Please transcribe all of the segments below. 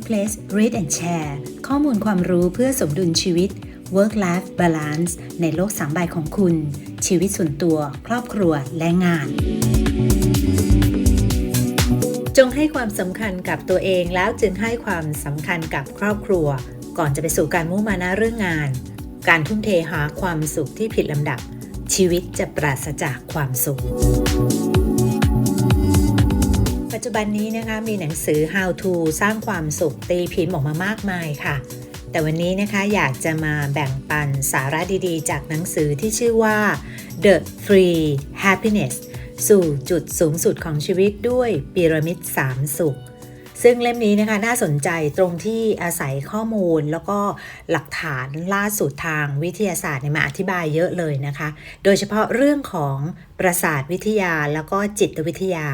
Workplace Read and Share ข้อมูลความรู้เพื่อสมดุลชีวิต Work Life Balance ในโลกสามใบของคุณ ชีวิตส่วนตัว ครอบครัวและงาน จงให้ความสำคัญกับตัวเองแล้วจึงให้ความสำคัญกับครอบครัว ก่อนจะไปสู่การมุ่งมานะเรื่องงาน การทุ่มเทหาความสุขที่ผิดลำดับ ชีวิตจะปราศจากความสุข จจุบันนี้นะคะมีหนังสือ How to สร้างความสุขตีพิมพ์ออกมามากมายค่ะ แต่วันนี้นะคะอยากจะมาแบ่งปันสาระดีๆ จากหนังสือที่ชื่อว่า The Three Happiness สู่จุดสูงสุดของชีวิตด้วยพีระมิด3สุข ซึ่งเล่มนี้นะคะน่าสนใจตรงที่อาศัยข้อมูลแล้วก็หลักฐานล่าสุดทางวิทยาศาสตร์นำมาอธิบายเยอะเลยนะคะ โดยเฉพาะเรื่องของประสาทวิทยาแล้วก็จิตวิทยา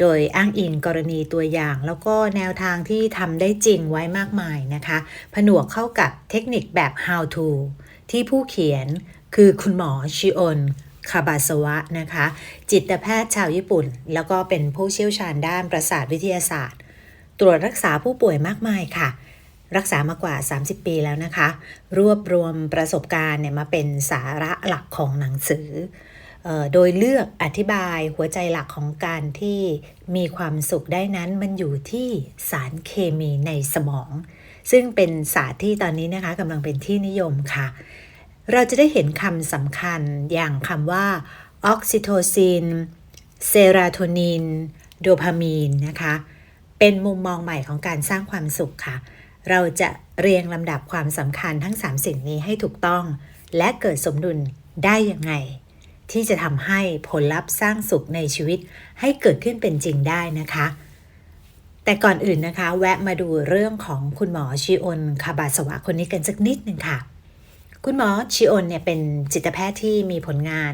โดยอ้างอิงกรณีตัวอย่าง แล้วก็แนวทางที่ทำได้จริงไว้มากมายนะคะ ผนวกเข้ากับเทคนิคแบบ how to ที่ผู้เขียนคือคุณหมอชิโอนคาบาสวะนะคะ จิตแพทย์ชาวญี่ปุ่น แล้วก็เป็นผู้เชี่ยวชาญด้านประสาทวิทยาศาสตร์ ตรวจรักษาผู้ป่วยมากมายค่ะ รักษามากว่า 30 ปีแล้วนะคะ รวบรวมประสบการณ์เนี่ยมาเป็นสาระหลักของหนังสือ โดยเลือกอธิบายหัวใจหลักของการที่มีความสุขได้นั้นมันอยู่ที่สารเคมีในสมอง ซึ่งเป็นศาสตร์ที่ตอนนี้นะคะกำลังเป็นที่นิยมค่ะ เราจะได้เห็นคำสำคัญอย่างคำว่าออกซิโทซินเซโรโทนิน โดพามีนนะคะ เป็นมุมมองใหม่ของการสร้างความสุขค่ะ เราจะเรียงลำดับความสำคัญทั้ง 3 สิ่งนี้ให้ถูกต้อง และเกิดสมดุลได้ยังไง ที่จะทำให้ผลลัพธ์สร้างสุขในชีวิตให้เกิดขึ้นเป็นจริงได้นะคะ แต่ก่อนอื่นนะคะ แวะมาดูเรื่องของคุณหมอชิโอนคาบาสวะคนนี้กันสักนิดหนึ่งค่ะ คุณหมอชิโอนเนี่ยเป็นจิตแพทย์ที่มีผลงาน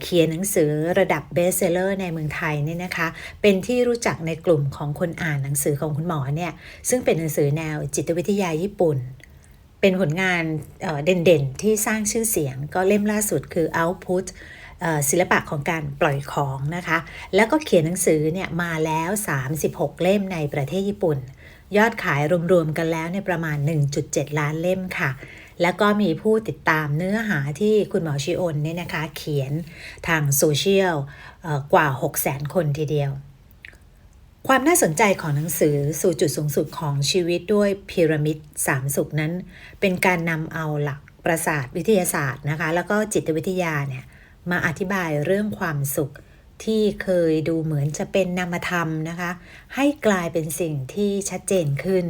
เขียนหนังสือระดับเบสเซลเลอร์ในเมืองไทยเนี่ยนะคะ เป็นที่รู้จักในกลุ่มของคนอ่านหนังสือของคุณหมอเนี่ย ซึ่งเป็นหนังสือแนวจิตวิทยาญี่ปุ่นเป็นผลงานเด่นๆ ที่สร้างชื่อเสียงก็เล่มล่าสุดคือ Output ศิลปะของการปล่อยของนะคะ แล้วก็เขียนหนังสือเนี่ยมาแล้ว 36 เล่มในประเทศญี่ปุ่น ยอดขายรวมๆกันแล้วเนี่ยประมาณ 1.7 ล้านเล่มค่ะ แล้วก็มีผู้ติดตามเนื้อหาที่คุณหมอชิโอนเนี่ยนะคะ เขียนทางโซเชียลกว่า 600,000 คนทีเดียว ความน่าสนใจของหนังสือสู่จุดสูงสุดของชีวิตด้วยพีระมิด3สุขนั้น เป็นการนำเอาหลักประสาทวิทยาศาสตร์นะคะ แล้วก็จิตวิทยาเนี่ย มาอธิบายเรื่องความสุขที่เคยดูเหมือนจะเป็นนามธรรมนะคะ ให้กลายเป็นสิ่งที่ชัดเจนขึ้น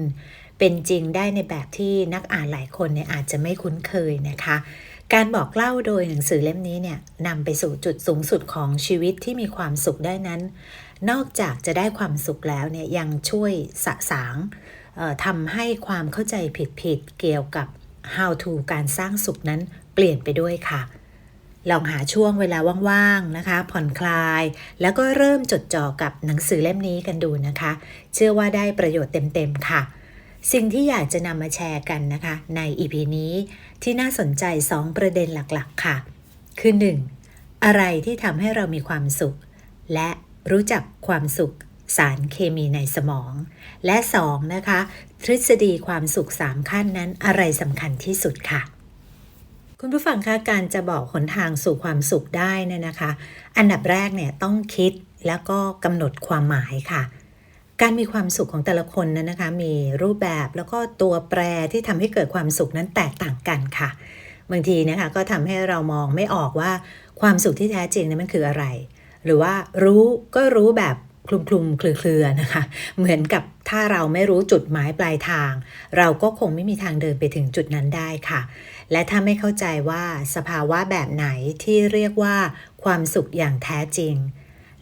เป็นจริงได้ในแบบที่นักอ่านหลายคนเนี่ยอาจจะไม่คุ้นเคยนะคะ การบอกเล่าโดยหนังสือเล่มนี้เนี่ยนำไปสู่จุดสูงสุดของชีวิตที่มีความสุขได้นั้น นอกจากจะได้ความสุขแล้วเนี่ยยังช่วยสะสางทำให้ความเข้าใจผิดๆเกี่ยวกับ how to การสร้างสุขนั้นเปลี่ยนไปด้วยค่ะ ลองหาช่วงเวลาว่างๆนะคะ ผ่อนคลาย แล้วก็เริ่มจดจ่อกับหนังสือเล่มนี้กันดูนะคะ เชื่อว่าได้ประโยชน์เต็มๆค่ะ สิ่งที่อยากจะนำมาแชร์กันนะคะ ใน EP นี้ที่น่าสนใจ 2 ประเด็นหลักๆ ค่ะ คือ 1. อะไรที่ทำให้เรามีความสุข และรู้จักความสุขสารเคมีในสมอง และ 2. นะคะ ทฤษฎีความสุข 3 ขั้นนั้นอะไรสำคัญที่สุดค่ะ คุณผู้ฟังคะการจะบอกหนทางสู่ความสุขได้เนี่ยนะคะ อันดับแรกเนี่ยต้องคิดแล้วก็กำหนดความหมายค่ะ การมีความสุขของแต่ละคนนั้นนะคะ มีรูปแบบแล้วก็ตัวแปรที่ทำให้เกิดความสุขนั้นแตกต่างกันค่ะ บางทีนะคะก็ทำให้เรามองไม่ออกว่าความสุขที่แท้จริงนั้นมันคืออะไร หรือว่ารู้ก็รู้แบบคลุมคลุมเครือๆนะคะ เหมือนกับถ้าเราไม่รู้จุดหมายปลายทาง เราก็คงไม่มีทางเดินไปถึงจุดนั้นได้ค่ะ และถ้าไม่เข้าใจว่าสภาวะแบบไหนที่เรียกว่าความสุขอย่างแท้จริง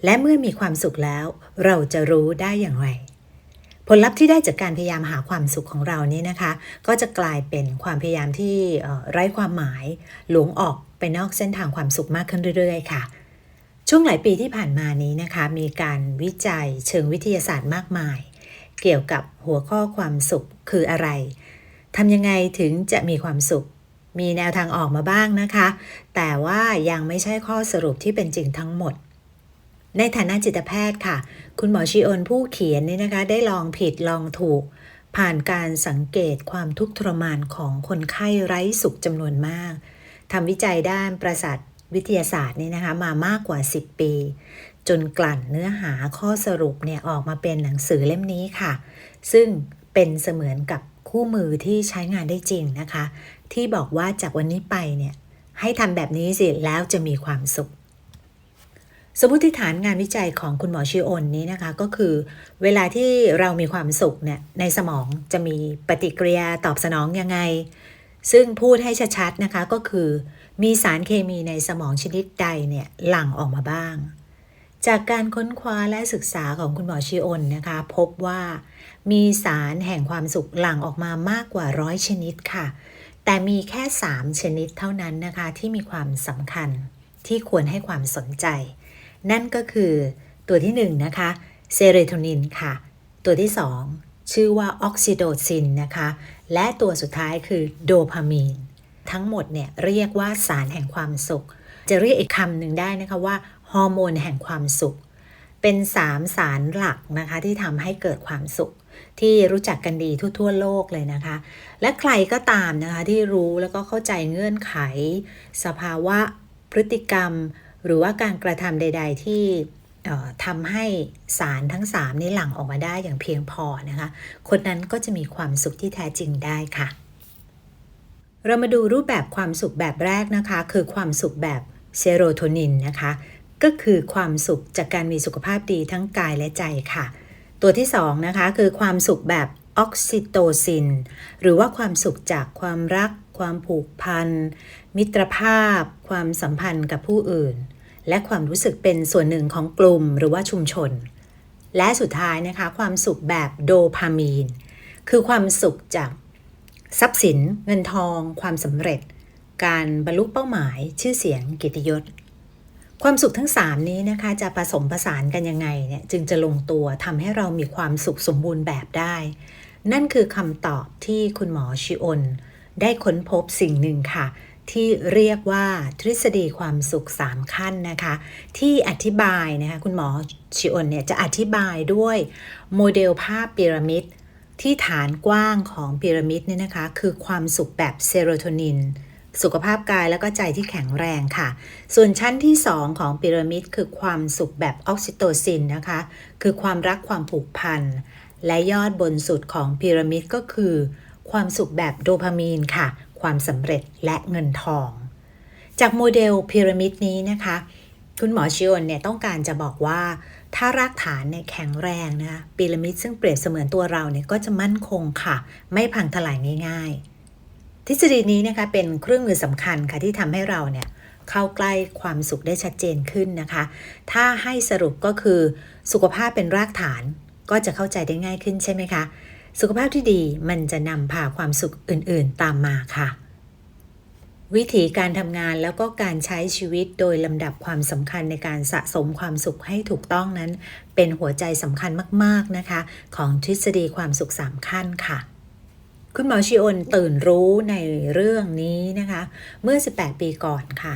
และเมื่อมีความสุขแล้ว เราจะรู้ได้อย่างไร ผลลัพธ์ที่ได้จากการพยายามหาความสุขของเรานี่นะคะ ก็จะกลายเป็นความพยายามที่ไร้ความหมาย หลงออกไปนอกเส้นทางความสุขมากขึ้นเรื่อย ๆ ค่ะช่วงหลายปีที่ผ่านมานี้นะคะ มีการวิจัยเชิงวิทยาศาสตร์มากมาย เกี่ยวกับหัวข้อความสุขคืออะไรทำยังไงถึงจะมีความสุข มีแนวทางออกมาบ้างนะคะ แต่ว่ายังไม่ใช่ข้อสรุปที่เป็นจริงทั้งหมด ในฐานะจิตแพทย์ค่ะ คุณหมอชิโอนผู้เขียนนี่นะคะ ได้ลองผิดลองถูก ผ่านการสังเกตความทุกข์ทรมานของคนไข้ไร้สุขจำนวนมากทำวิจัยด้านประสาทวิทยาศาสตร์นี่นะคะมามากกว่า 10 ปี จนกลั่นเนื้อหาข้อสรุปเนี่ยออกมาเป็นหนังสือเล่มนี้ค่ะ ซึ่งเป็นเสมือนกับคู่มือที่ใช้งานได้จริงนะคะ ที่บอกว่าจากวันนี้ไปเนี่ยให้ทำแบบนี้สิแล้วจะมีความสุข สมมติฐานงานวิจัยของคุณหมอชิโอนนี้นะคะก็คือ เวลาที่เรามีความสุขเนี่ยในสมองจะมีปฏิกิริยาตอบสนองยังไง ซึ่งพูดให้ชัดๆนะคะก็คือ มีสารเคมีในสมองชนิดใดเนี่ยหลั่งออกมาบ้าง จากการค้นคว้าและศึกษาของคุณหมอชิโอนนะคะ พบว่ามีสารแห่งความสุขหลั่งออกมามากกว่าร้อยชนิดค่ะ แต่มีแค่ 3 ชนิดเท่านั้นนะคะ ที่มีความสำคัญที่ควรให้ความสนใจ นั่นก็คือตัวที่1นนะคะเซโรโทนินค่ะ ตัวที่ 2 ชื่อว่าออกซิโดซินนะคะ และตัวสุดท้ายคือโดพามีน ทั้งหมดเนี่ยเรียกว่าสารแห่งความสุข จะเรียกอีกคำหนึ่งได้นะคะว่าฮอร์โมนแห่งความสุข เป็นสามสารหลักนะคะที่ทำให้เกิดความสุข ที่รู้จักกันดีทั่วๆโลกเลยนะคะ และใครก็ตามนะคะที่รู้แล้วก็เข้าใจเงื่อนไข สภาวะพฤติกรรม หรือว่าการกระทำใด ๆ ที่ทำให้สารทั้ง 3 นี้หลั่งออกมาได้อย่างเพียงพอนะคะ คนนั้นก็จะมีความสุขที่แท้จริงได้ค่ะ เรามาดูรูปแบบความสุขแบบแรกนะคะ คือความสุขแบบเซโรโทนินนะคะ ก็คือความสุขจากการมีสุขภาพดีทั้งกายและใจค่ะ ตัวที่2นะคะคือความสุขแบบออกซิโตซิน หรือว่าความสุขจากความรัก ความผูกพัน มิตรภาพ ความสัมพันธ์กับผู้อื่น และความรู้สึกเป็นส่วนหนึ่งของกลุ่มหรือว่าชุมชน และสุดท้ายนะคะ ความสุขแบบโดพามีน คือความสุขจากทรัพย์สิน เงินทอง ความสำเร็จ การบรรลุเป้าหมาย ชื่อเสียงกิตยศ ความสุขทั้ง 3 นี้นะคะจะผสมผสานกันยังไงเนี่ยจึงจะลงตัวทำให้เรามีความสุขสมบูรณ์แบบได้ นั่นคือคำตอบที่คุณหมอชิโอนได้ค้นพบสิ่งหนึ่งค่ะ ที่เรียกว่าทฤษฎีความสุข 3 ขั้นนะคะ ที่อธิบายนะคะคุณหมอชิโอนเนี่ยจะอธิบายด้วยโมเดลภาพพีระมิดที่ฐานกว้างของพีระมิดเนี่ยนะคะ คือความสุขแบบเซโรโทนิน สุขภาพกายแล้วก็ใจที่แข็งแรงค่ะ ส่วนชั้นที่ 2 ของพีระมิดคือความสุขแบบออกซิโตซินนะคะ คือความรักความผูกพัน และยอดบนสุดของพีระมิดก็คือ ความสุขแบบโดพามีนค่ะ ความสำเร็จและเงินทอง จากโมเดลพีระมิดนี้นะคะคุณหมอชิโอนเนี่ยต้องการจะบอกว่าถ้ารากฐานเนี่ยแข็งแรงนะพีระมิดซึ่งเปรียบเสมือนตัวเราเนี่ยก็จะมั่นคงค่ะ ไม่พังทลายง่าย ๆ ทฤษฎีนี้นะคะเป็นเครื่องมือสำคัญค่ะที่ทำให้เราเนี่ยเข้าใกล้ความสุขได้ชัดเจนขึ้นนะคะ ถ้าให้สรุปก็คือสุขภาพเป็นรากฐานก็จะเข้าใจได้ง่ายขึ้นใช่ไหมคะ สุขภาพที่ดีมันจะนำพาความสุขอื่นๆตามมาค่ะ วิธีการทำงานแล้วก็การใช้ชีวิตโดยลำดับความสำคัญในการสะสมความสุขให้ถูกต้องนั้น เป็นหัวใจสำคัญมาก ๆนะคะ ของทฤษฎีความสุขสามขั้นค่ะ คุณหมอชิโอนตื่นรู้ในเรื่องนี้นะคะ เมื่อ 18 ปีก่อนค่ะ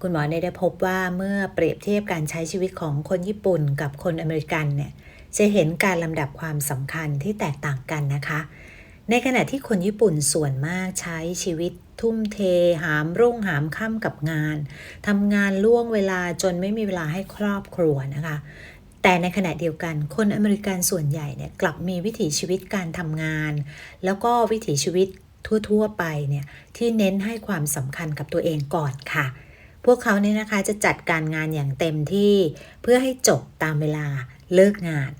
คุณหมอได้พบว่าเมื่อเปรียบเทียบการใช้ชีวิตของคนญี่ปุ่นกับคนอเมริกันเนี่ยจะเห็นการลำดับความสำคัญที่แตกต่างกันนะคะ ในขณะที่คนญี่ปุ่นส่วนมากใช้ชีวิตทุ่มเท หามรุ่งหามค่ำกับงานทำงานล่วงเวลาจนไม่มีเวลาให้ครอบครัวนะคะ แต่ในขณะเดียวกัน คนอเมริกันส่วนใหญ่เนี่ยกลับมีวิถีชีวิตการทำงาน แล้วก็วิถีชีวิตทั่ว ๆ ไปเนี่ยที่เน้นให้ความสำคัญกับตัวเองก่อนค่ะ พวกเขาเนี่ยนะคะจะจัดการงานอย่างเต็มที่เพื่อให้จบตามเวลาเลิกงาน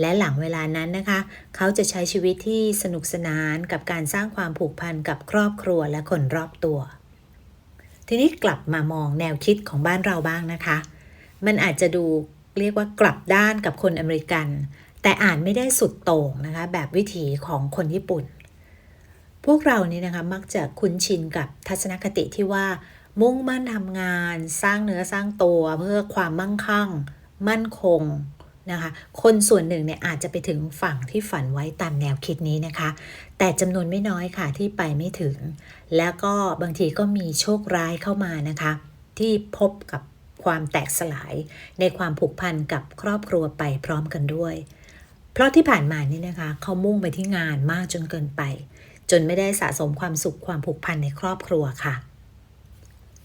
และหลังเวลานั้นนะคะ เขาจะใช้ชีวิตที่สนุกสนานกับการสร้างความผูกพันกับครอบครัวและคนรอบตัว ทีนี้กลับมามองแนวคิดของบ้านเราบ้างนะคะ มันอาจจะดู เรียกว่ากลับด้านกับคนอเมริกัน แต่อ่านไม่ได้สุดโต่งนะคะแบบวิถีของคนญี่ปุ่น พวกเรานี่นะคะมักจะคุ้นชินกับทัศนคติที่ว่า มุ่งมั่นทำงาน สร้างเนื้อสร้างตัวเพื่อความมั่งคั่ง มั่นคงนะคะคนส่วนหนึ่งเนี่ยอาจจะไปถึงฝั่งที่ฝันไว้ตามแนวคิดนี้นะคะ แต่จำนวนไม่น้อยค่ะที่ไปไม่ถึง แล้วก็บางทีก็มีโชคร้ายเข้ามานะคะ ที่พบกับ ความแตกสลายในความผูกพันกับครอบครัวไปพร้อมกันด้วย เพราะที่ผ่านมานี่นะคะเขามุ่งไปที่งานมากจนเกินไป จนไม่ได้สะสมความสุขความผูกพันในครอบครัวค่ะ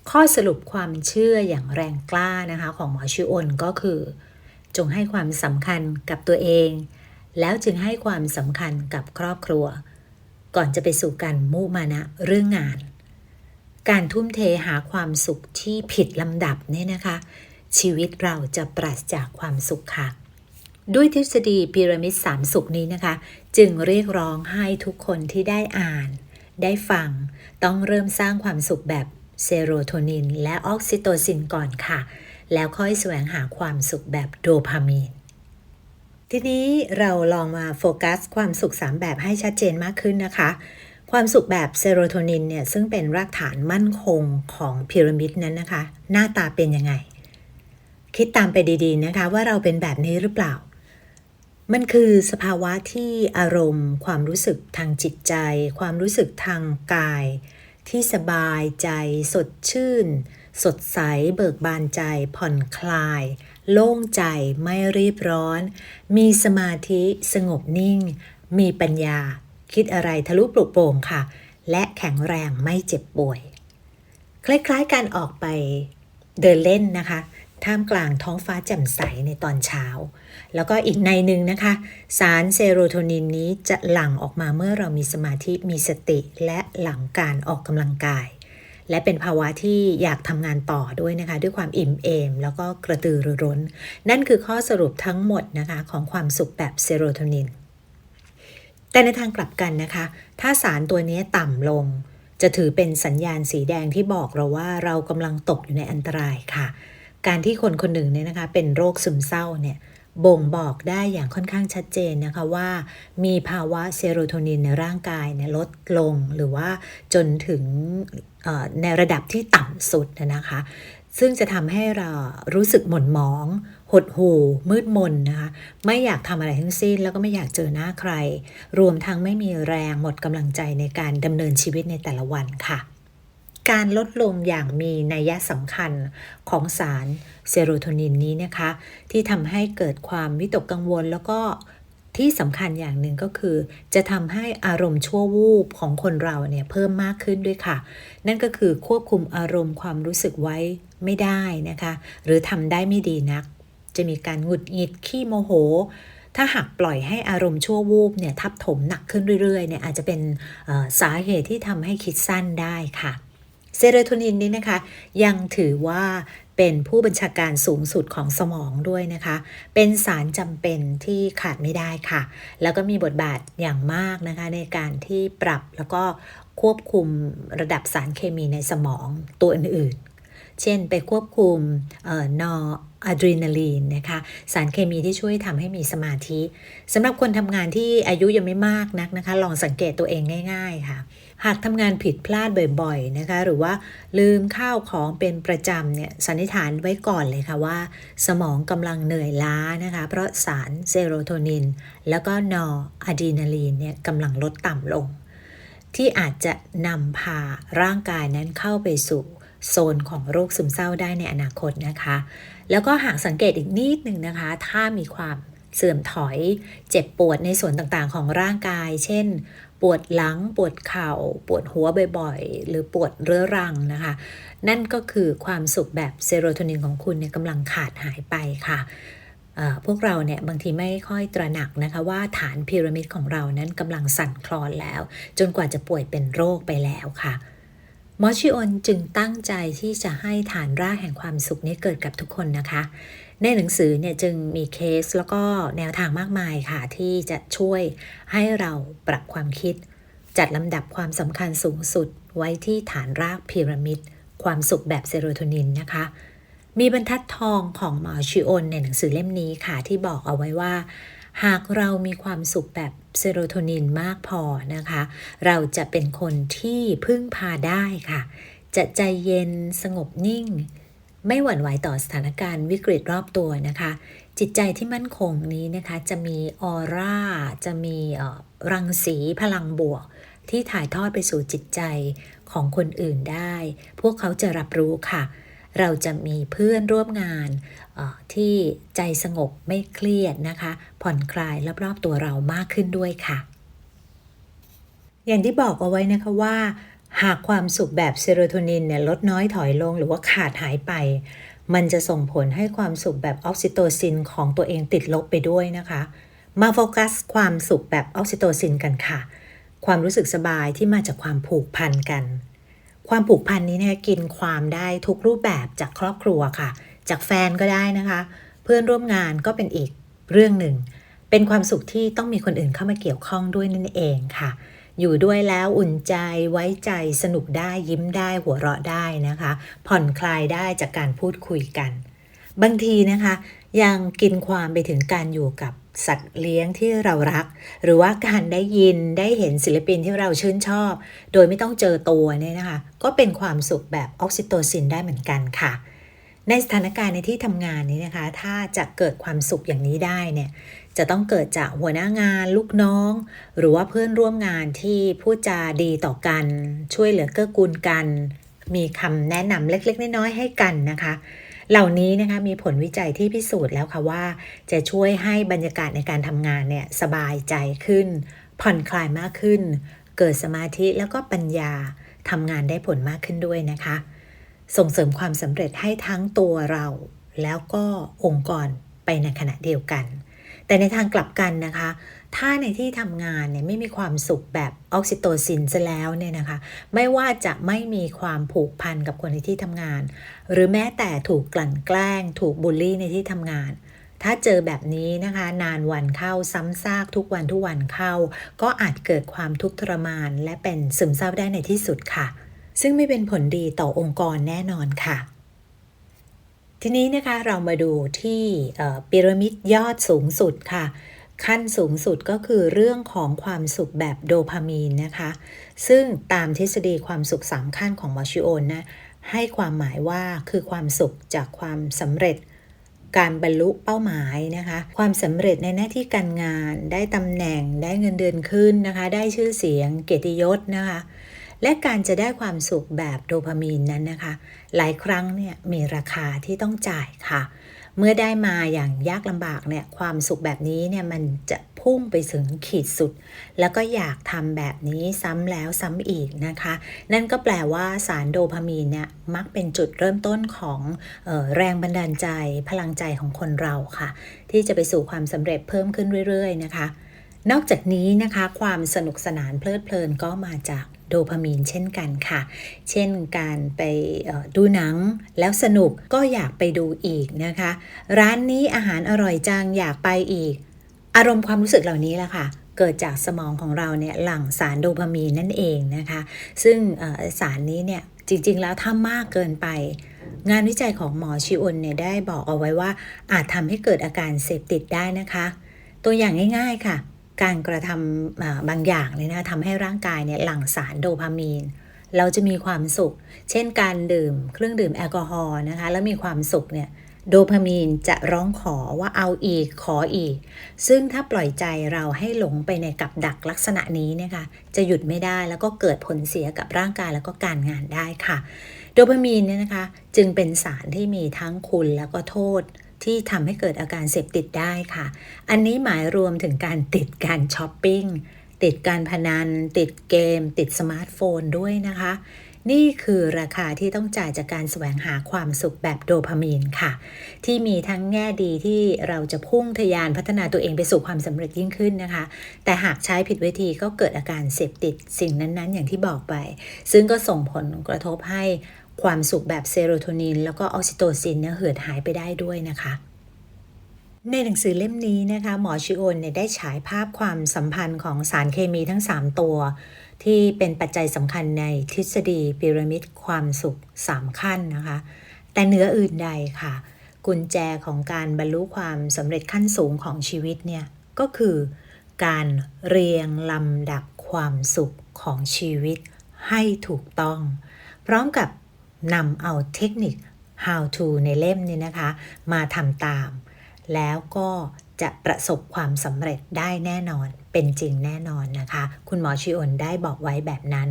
ข้อสรุปความเชื่ออย่างแรงกล้านะคะของหมอชิโอนก็คือ จงให้ความสำคัญกับตัวเอง แล้วจึงให้ความสำคัญกับครอบครัว ก่อนจะไปสู่การมุ่มานะเรื่องงาน การทุ่มเทหาความสุขที่ผิดลำดับเนี่ยนะคะ ชีวิตเราจะปราศจากความสุขค่ะ ด้วยทฤษฎีพีระมิดสามสุขนี้นะคะ จึงเรียกร้องให้ทุกคนที่ได้อ่าน ได้ฟัง ต้องเริ่มสร้างความสุขแบบเซโรโทนิน และออกซิโตซินก่อนค่ะ แล้วค่อยแสวงหาความสุขแบบโดพามีนทีนี้เราลองมาโฟกัสความสุข 3 แบบให้ชัดเจนมากขึ้นนะคะ ความสุขแบบเซโรโทนินเนี่ยซึ่งเป็นรากฐานมั่นคงของพีระมิดนั้นนะคะ หน้าตาเป็นยังไง คิดตามไปดีๆนะคะ ว่าเราเป็นแบบนี้หรือเปล่า มันคือสภาวะที่อารมณ์ ความรู้สึกทางจิตใจ ความรู้สึกทางกาย ที่สบายใจ สดชื่น สดใส เบิกบานใจ ผ่อนคลาย โล่งใจไม่รีบร้อน มีสมาธิสงบนิ่ง มีปัญญา คิดอะไรทะลุปลุกโปร่งค่ะ และแข็งแรงไม่เจ็บป่วย คล้ายๆการออกไปเดินเล่นนะคะ ท่ามกลางท้องฟ้าแจ่มใสในตอนเช้า แล้วก็อีกในหนึ่งนะคะ สารเซโรโทนินนี้จะหลั่งออกมาเมื่อเรามีสมาธิมีสติและหลังการออกกำลังกาย และเป็นภาวะที่อยากทำงานต่อด้วยนะคะ ด้วยความอิ่มเอม แล้วก็กระตือรือร้น นั่นคือข้อสรุปทั้งหมดนะคะของความสุขแบบเซโรโทนิน แต่ในทางกลับกันนะคะ ถ้าสารตัวนี้ต่ำลง จะถือเป็นสัญญาณสีแดงที่บอกเราว่าเรากำลังตกอยู่ในอันตรายค่ะ การที่คนคนหนึ่งเนี่ยนะคะ เป็นโรคซึมเศร้าเนี่ยบ่งบอกได้อย่างค่อนข้างชัดเจนนะคะว่า มีภาวะเซโรโทนินในร่างกายเนี่ยลดลงหรือว่าจนถึงในระดับที่ต่ำสุดนะคะ ซึ่งจะทำให้เรารู้สึกหม่นหมอง หดหู่มืดมนนะคะไม่อยากทำอะไรทั้งสิ้น แล้วก็ไม่อยากเจอหน้าใคร รวมทั้งไม่มีแรงหมดกำลังใจในการดำเนินชีวิตในแต่ละวันค่ะ การลดลงอย่างมีนัยสำคัญของสารเซโรโทนินนี้นะคะ ที่ทำให้เกิดความวิตกกังวลแล้วก็ที่สำคัญอย่างหนึ่งก็คือ จะทำให้อารมณ์ชั่ววูบของคนเราเนี่ยเพิ่มมากขึ้นด้วยค่ะ นั่นก็คือควบคุมอารมณ์ความรู้สึกไว้ไม่ได้นะคะ หรือทำได้ไม่ดีนัก จะมีการหงุดหงิดขี้โมโห ถ้าหากปล่อยให้อารมณ์ชั่ววูบเนี่ยทับถมหนักขึ้นเรื่อยๆเนี่ยอาจจะเป็นสาเหตุที่ทำให้คิดสั้นได้ค่ะเซโรโทนินนี้นะคะ ยังถือว่าเป็นผู้บัญชาการสูงสุดของสมองด้วยนะคะ เป็นสารจำเป็นที่ขาดไม่ได้ค่ะ แล้วก็มีบทบาทอย่างมากนะคะ ในการที่ปรับแล้วก็ควบคุมระดับสารเคมีในสมองตัวอื่นๆ เช่นไปควบคุมนออะดรีนาลีนนะคะ สารเคมีที่ช่วยทำให้มีสมาธิสำหรับคนทำงานที่อายุยังไม่มากนักนะคะ ลองสังเกตตัวเองง่าย ๆ ค่ะ หากทำงานผิดพลาดบ่อยๆนะคะ หรือว่าลืมข้าวของเป็นประจำเนี่ยสันนิษฐานไว้ก่อนเลยค่ะว่า สมองกำลังเหนื่อยล้านะคะ เพราะสารเซโรโทนิน แล้วก็นออะดรีนาลีนเนี่ยกำลังลดต่ำลง ที่อาจจะนำพาร่างกายนั้นเข้าไปสู่ โซนของโรคซึมเศร้าได้ในอนาคตนะคะ แล้วก็หากสังเกตอีกนิดหนึ่งนะคะ ถ้ามีความเสื่อมถอย เจ็บปวดในส่วนต่างๆ ของร่างกาย เช่น ปวดหลัง ปวดเข่า ปวดหัวบ่อยๆ หรือปวดเรื้อรังนะคะ นั่นก็คือความสุขแบบเซโรโทนินของคุณเนี่ยกำลังขาดหายไปค่ะพวกเราเนี่ยบางทีไม่ค่อยตระหนักนะคะว่าฐานพีระมิดของเรานั้นกำลังสั่นคลอนแล้ว จนกว่าจะป่วยเป็นโรคไปแล้วค่ะ มอชิโอนจึงตั้งใจที่จะให้ฐานรากแห่งความสุขนี้เกิดกับทุกคนนะคะ ในหนังสือเนี่ยจึงมีเคสแล้วก็แนวทางมากมายค่ะ ที่จะช่วยให้เราปรับความคิด จัดลำดับความสำคัญสูงสุดไว้ที่ฐานรากพีระมิด ความสุขแบบเซโรโทนินนะคะ มีบรรทัดทองของมอชิโอนในหนังสือเล่มนี้ค่ะที่บอกเอาไว้ว่า หากเรามีความสุขแบบ เซโรโทนินมากพอนะคะ เราจะเป็นคนที่พึ่งพาได้ค่ะ จะใจเย็นสงบนิ่ง ไม่หวั่นไหวต่อสถานการณ์วิกฤตรอบตัวนะคะ จิตใจที่มั่นคงนี้นะคะ จะมีออร่า จะมีรังสีพลังบวก ที่ถ่ายทอดไปสู่จิตใจของคนอื่นได้ พวกเขาจะรับรู้ค่ะ เราจะมีเพื่อนร่วมงานที่ใจสงบไม่เครียดนะคะ ผ่อนคลายรอบๆตัวเรามากขึ้นด้วยค่ะ อย่างที่บอกเอาไว้นะคะว่า หากความสุขแบบเซโรโทนินเนี่ยลดน้อยถอยลงหรือว่าขาดหายไป มันจะส่งผลให้ความสุขแบบออกซิโตซินของตัวเองติดลบไปด้วยนะคะ มาโฟกัสความสุขแบบออกซิโตซินกันค่ะ ความรู้สึกสบายที่มาจากความผูกพันกัน ความผูกพันนี้เนี่ยกินความได้ทุกรูปแบบจากครอบครัวค่ะ จากแฟนก็ได้นะคะ เพื่อนร่วมงานก็เป็นอีกเรื่องหนึ่ง เป็นความสุขที่ต้องมีคนอื่นเข้ามาเกี่ยวข้องด้วยนั่นเองค่ะ อยู่ด้วยแล้วอุ่นใจไว้ใจสนุกได้ยิ้มได้หัวเราะได้นะคะ ผ่อนคลายได้จากการพูดคุยกัน บางทีนะคะ ยังกินความไปถึงการอยู่กับ สัตว์เลี้ยงที่เรารัก หรือว่าการได้ยินได้เห็นศิลปินที่เราชื่นชอบ โดยไม่ต้องเจอตัวเนี่ยนะคะ ก็เป็นความสุขแบบออกซิโตซินได้เหมือนกันค่ะ ในสถานการณ์ในที่ทำงานนี้นะคะ ถ้าจะเกิดความสุขอย่างนี้ได้เนี่ยจะต้องเกิดจากหัวหน้างานลูกน้อง หรือว่าเพื่อนร่วมงานที่พูดจาดีต่อกัน ช่วยเหลือเกื้อกูลกัน มีคำแนะนำเล็กๆน้อยๆให้กันนะคะ เหล่านี้นะคะมีผลวิจัยที่พิสูจน์แล้วค่ะว่า จะช่วยให้บรรยากาศในการทำงานเนี่ยสบายใจขึ้น ผ่อนคลายมากขึ้น เกิดสมาธิแล้วก็ปัญญาทำงานได้ผลมากขึ้นด้วยนะคะ ส่งเสริมความสำเร็จให้ทั้งตัวเรา แล้วก็องค์กรไปในขณะเดียวกัน แต่ในทางกลับกันนะคะ ถ้าในที่ทำงานเนี่ยไม่มีความสุขแบบออกซิโตซินซะแล้วเนี่ยนะคะ ไม่ว่าจะไม่มีความผูกพันกับคนในที่ทำงาน หรือแม้แต่ถูกกลั่นแกล้ง ถูกบูลลี่ในที่ทำงาน ถ้าเจอแบบนี้นะคะ นานวันเข้าซ้ำซากทุกวันทุกวันเข้า ก็อาจเกิดความทุกข์ทรมาน และเป็นซึมเศร้าได้ในที่สุดค่ะ ซึ่งไม่เป็นผลดีต่อองค์กรแน่นอนค่ะทีนี้นะคะเรามาดูที่พีระมิดยอดสูงสุดค่ะ ขั้นสูงสุดก็คือเรื่องของความสุขแบบโดพามีนนะคะ ซึ่งตามทฤษฎีความสุขสามขั้นของมอชิโอนนะให้ความหมายว่าคือความสุขจากความสำเร็จ การบรรลุเป้าหมายนะคะ ความสำเร็จในหน้าที่การงาน ได้ตำแหน่งได้เงินเดือนขึ้นนะคะ ได้ชื่อเสียง เกียรติยศนะคะ และการจะได้ความสุขแบบโดพามีนนั้นนะคะ หลายครั้งเนี่ยมีราคาที่ต้องจ่ายค่ะเเมื่อได้มาอย่างยากลำบากเนี่ยความสุขแบบนี้เนี่ยมันจะพุ่งไปถึงขีดสุด แล้วก็อยากทำแบบนี้ซ้ำแล้วซ้ำอีกนะคะ นั่นก็แปลว่าสารโดพามีนเนี่ยมักเป็นจุดเริ่มต้นของออแรงบันดาลใจพลังใจของคนเราค่ะ ที่จะไปสู่ความสำเร็จเพิ่มขึ้นเรื่อย ๆ นะคะ นอกจากนี้นะคะ ความสนุกสนานเพลิดเพลินก็มาจาก โดพามีนเช่นกันค่ะ เช่นการไปดูหนังแล้วสนุกก็อยากไปดูอีกนะคะ ร้านนี้อาหารอร่อยจังอยากไปอีก อารมณ์ความรู้สึกเหล่านี้แหละค่ะเกิดจากสมองของเราเนี่ยหลั่งสารโดพามีนนั่นเองนะคะ ซึ่งสารนี้เนี่ยจริงๆแล้วถ้ามากเกินไป งานวิจัยของหมอชิอุนเนี่ยได้บอกเอาไว้ว่าอาจทำให้เกิดอาการเสพติดได้นะคะ ตัวอย่างง่าย ๆค่ะ การกระทำบางอย่างเลยนะทำให้ร่างกายเนี่ยหลั่งสารโดพามีน เราจะมีความสุข เช่นการดื่มเครื่องดื่มแอลกอฮอล์นะคะ แล้วมีความสุขเนี่ยโดพามีนจะร้องขอว่าเอาอีกขออีก ซึ่งถ้าปล่อยใจเราให้หลงไปในกับดักลักษณะนี้นะคะจะหยุดไม่ได้แล้วก็เกิดผลเสียกับร่างกายแล้วก็การงานได้ค่ะ โดพามีนเนี่ยนะคะจึงเป็นสารที่มีทั้งคุณแล้วก็โทษ ที่ทำให้เกิดอาการเสพติดได้ค่ะ อันนี้หมายรวมถึงการติดการช้อปปิ้ง ติดการพนัน ติดเกม ติดสมาร์ทโฟนด้วยนะคะ นี่คือราคาที่ต้องจ่ายจากการแสวงหาความสุขแบบโดพามีนค่ะ ที่มีทั้งแง่ดีที่เราจะพุ่งทยานพัฒนาตัวเองไปสู่ความสำเร็จยิ่งขึ้นนะคะ แต่หากใช้ผิดวิธีก็เกิดอาการเสพติดสิ่งนั้นๆ อย่างที่บอกไป ซึ่งก็ส่งผลกระทบให้ ความสุขแบบเซโรโทนิน แล้วก็ออกซิโตซินเนี่ยเหือดหายไปได้ด้วยนะคะ ในหนังสือเล่มนี้นะคะหมอชิโอนเนี่ยได้ฉายภาพความสัมพันธ์ของสารเคมีทั้ง 3 ตัว ที่เป็นปัจจัยสำคัญในทฤษฎีพีระมิดความสุข 3 ขั้นนะคะ แต่เหนืออื่นใดค่ะ กุญแจของการบรรลุความสำเร็จขั้นสูงของชีวิตเนี่ยก็คือการเรียงลำดับความสุขของชีวิตให้ถูกต้อง พร้อมกับ นำเอาเทคนิค how to ในเล่มนี้นะคะ มาทำตาม แล้วก็จะประสบความสำเร็จได้แน่นอน เป็นจริงแน่นอนนะคะ คุณหมอชิโอนได้บอกไว้แบบนั้น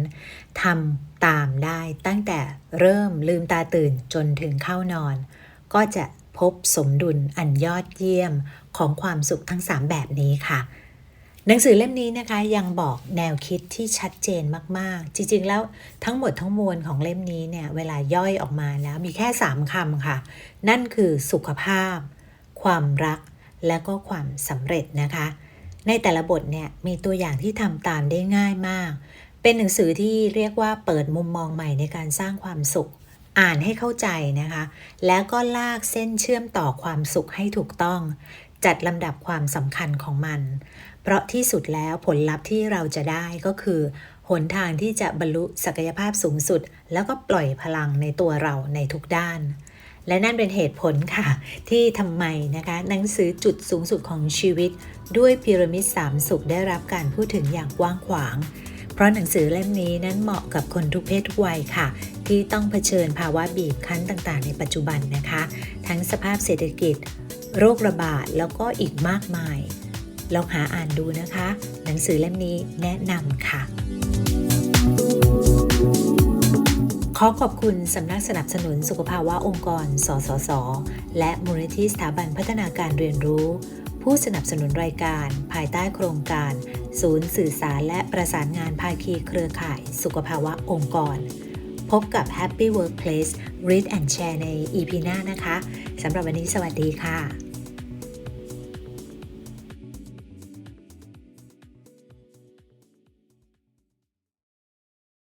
ทำตามได้ตั้งแต่เริ่มลืมตาตื่นจนถึงเข้านอน ก็จะพพบสมดุลอันยอดเยี่ยมของความสุขทั้ง 3 แบบนี้ค่ะ หนังสือเล่มนี้นะคะยังบอกแนวคิดที่ชัดเจนมาก ๆ จริง ๆ แล้วทั้งหมดทั้งมวลของเล่มนี้เนี่ยเวลาย่อยออกมาแล้วมีแค่ 3คำค่ะ นั่นคือสุขภาพ ความรัก และก็ความสำเร็จนะคะ ในแต่ละบทเนี่ยมีตัวอย่างที่ทำตามได้ง่ายมาก เป็นหนังสือที่เรียกว่าเปิดมุมมองใหม่ในการสร้างความสุข อ่านให้เข้าใจนะคะ แล้วก็ลากเส้นเชื่อมต่อความสุขให้ถูกต้อง จัดลำดับความสำคัญของมัน เพราะที่สุดแล้วผลลัพธ์ที่เราจะได้ก็คือหนทางที่จะบรรลุศักยภาพสูงสุด แล้วก็ปล่อยพลังในตัวเราในทุกด้าน และนั่นเป็นเหตุผลค่ะ ที่ทำไมนะคะ หนังสือจุดสูงสุดของชีวิต ด้วยพีระมิดสามสุขได้รับการพูดถึงอย่างกว้างขวาง เพราะหนังสือเล่มนี้นั้นเหมาะกับคนทุกเพศทุกวัยค่ะ ที่ต้องเผชิญภาวะบีบคั้นต่างๆ ในปัจจุบันนะคะ ทั้งสภาพเศรษฐกิจ โรคระบาดแล้วก็อีกมากมาย ลองหาอ่านดูนะคะ หนังสือเล่มนี้แนะนำค่ะ ขอขอบคุณสำนักสนับสนุนสุขภาวะองค์กร สสส และมูลนิธิสถาบันพัฒนาการเรียนรู้ ผู้สนับสนุนรายการ ภายใต้โครงการ ศูนย์สื่อสารและประสานงานภาคีเครือข่าย สุขภาวะองค์กรพบกับ Happy Workplace Read and Share ใน EP หน้านะคะ สำหรับวันนี้สวัสดีค่ะ